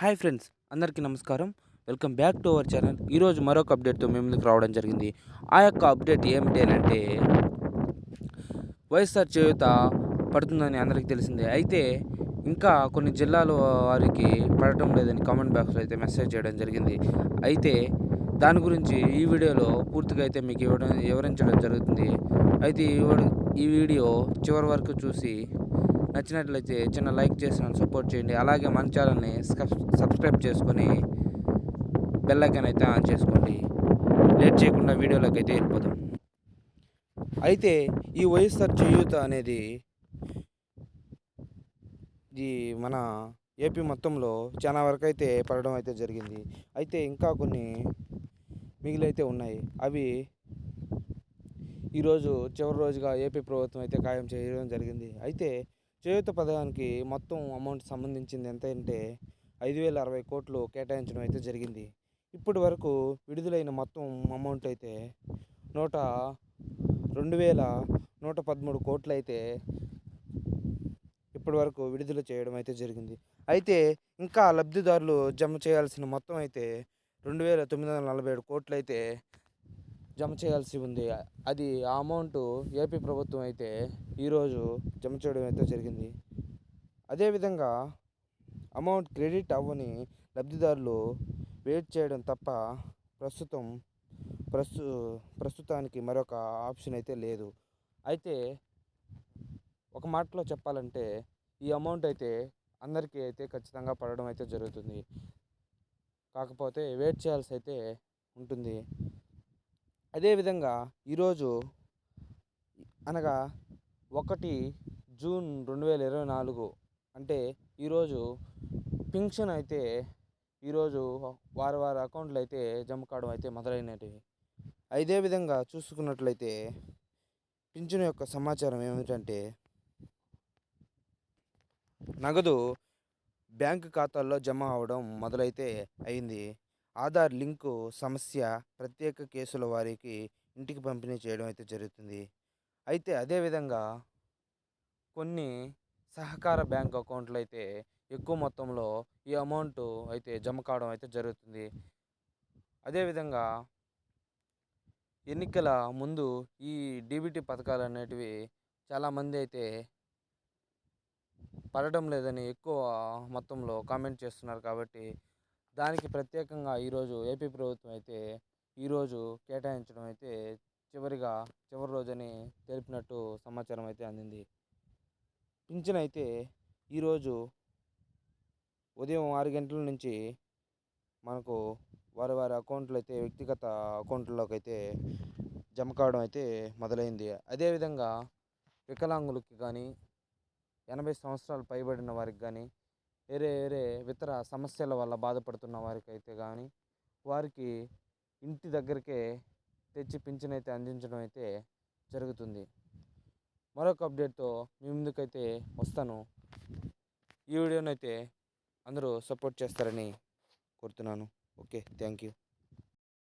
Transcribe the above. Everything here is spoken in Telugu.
హాయ్ ఫ్రెండ్స్ అందరికీ నమస్కారం. Welcome back to our channel. ఈరోజు మరొక అప్డేట్తో మేము ముందుకు రావడం జరిగింది. ఆ యొక్క అప్డేట్ ఏమిటి అని అంటే వైఎస్ఆర్ చేయూత పడుతుందని అందరికీ తెలిసిందే. అయితే ఇంకా కొన్ని జిల్లాల వారికి పడటం లేదని కామెంట్ బాక్స్లో అయితే మెసేజ్ చేయడం జరిగింది. అయితే దాని గురించి ఈ వీడియోలో పూర్తిగా అయితే మీకు ఇవ్వడం వివరించడం జరుగుతుంది. అయితే ఈ ఈ వీడియో చివరి వరకు చూసి నచ్చినట్లయితే చిన్న లైక్ చేసి నన్ను సపోర్ట్ చేయండి. అలాగే మన ఛానల్ని సబ్- సబ్స్క్రైబ్ చేసుకొని బెల్ ఐకాన్ అయితే ఆన్ చేసుకోండి. లేట్ చేయకుండా వీడియోలోకి అయితే వెళ్ళిపోదాం. అయితే ఈ వైఎస్ఆర్ చేయూత అనేది ఇది మన ఏపీ మొత్తంలో చాలా వరకు అయితే పడడం అయితే జరిగింది. అయితే ఇంకా కొన్ని మిగిలైతే ఉన్నాయి. అవి ఈరోజు చివరి రోజుగా ఏపీ ప్రభుత్వం అయితే ఖాయం చేయడం జరిగింది. అయితే చేయూత పథకానికి మొత్తం అమౌంట్ సంబంధించింది ఎంత అంటే ఐదు వేల అరవై కోట్లు కేటాయించడం అయితే జరిగింది. ఇప్పటి వరకు విడుదలైన మొత్తం అమౌంట్ అయితే నూట రెండు వేల నూట పదమూడు కోట్లు అయితే ఇప్పటి వరకు విడుదల చేయడం అయితే జరిగింది. అయితే ఇంకా లబ్ధిదారులు జమ చేయాల్సిన మొత్తం అయితే రెండు వేల తొమ్మిది వందల నలభై ఏడు కోట్లు అయితే జమ చేయాల్సి ఉంది. అది ఆ అమౌంట్ ఏపీ ప్రభుత్వం అయితే ఈరోజు జమ చేయడం అయితే జరిగింది. అదేవిధంగా అమౌంట్ క్రెడిట్ అవ్వని లబ్ధిదారులు వెయిట్ చేయడం తప్ప ప్రస్తుతం ప్రస్తు ప్రస్తుతానికి మరొక ఆప్షన్ అయితే లేదు. అయితే ఒక మాటలో చెప్పాలంటే ఈ అమౌంట్ అయితే అందరికీ అయితే ఖచ్చితంగా పడడం అయితే జరుగుతుంది. కాకపోతే వెయిట్ చేయాల్సి అయితే ఉంటుంది. అదేవిధంగా ఈరోజు అనగా ఒకటి జూన్ రెండు వేల ఇరవై నాలుగు అంటే ఈరోజు పింఛన్ అయితే ఈరోజు వారి వారి అకౌంట్లో అయితే జమ కావడం అయితే మొదలైనవి అదే విధంగా చూసుకున్నట్లయితే పింఛను యొక్క సమాచారం ఏమిటంటే నగదు బ్యాంకు ఖాతాల్లో జమ అవడం మొదలైతే అయింది. ఆధార్ లింకు సమస్య ప్రత్యేక కేసుల వారికి ఇంటికి పంపిణీ చేయడం అయితే జరుగుతుంది. అయితే అదేవిధంగా కొన్ని సహకార బ్యాంక్ అకౌంట్లు అయితే ఎక్కువ మొత్తంలో ఈ అమౌంట్ అయితే జమ కావడం అయితే జరుగుతుంది. అదేవిధంగా ఎన్నికల ముందు ఈ డీబీటీ పథకాలు అనేటివి చాలామంది అయితే పడడం లేదని ఎక్కువ మొత్తంలో కామెంట్ చేస్తున్నారు కాబట్టి దానికి ప్రత్యేకంగా ఈరోజు ఏపీ ప్రభుత్వం అయితే ఈరోజు కేటాయించడం అయితే చివరిగా చివరి రోజని తెలిపినట్టు సమాచారం అయితే అందింది. పింఛన్ అయితే ఈరోజు ఉదయం ఆరు గంటల నుంచి మనకు వారి వారి అకౌంట్లు అయితే వ్యక్తిగత అకౌంట్లోకి అయితే జమ కావడం అయితే మొదలైంది. అదేవిధంగా వికలాంగులకి కానీ ఎనభై సంవత్సరాలు పైబడిన వారికి కానీ వేరే వేరే ఇతర సమస్యల వల్ల బాధపడుతున్న వారికి అయితే కానీ వారికి ఇంటి దగ్గరికే తెచ్చి పింఛన్ అయితే అందించడం అయితే జరుగుతుంది. మరొక అప్డేట్తో మీ ముందుకైతే వస్తాను. ఈ వీడియోనైతే అందరూ సపోర్ట్ చేస్తారని కోరుతున్నాను. Okay thank you.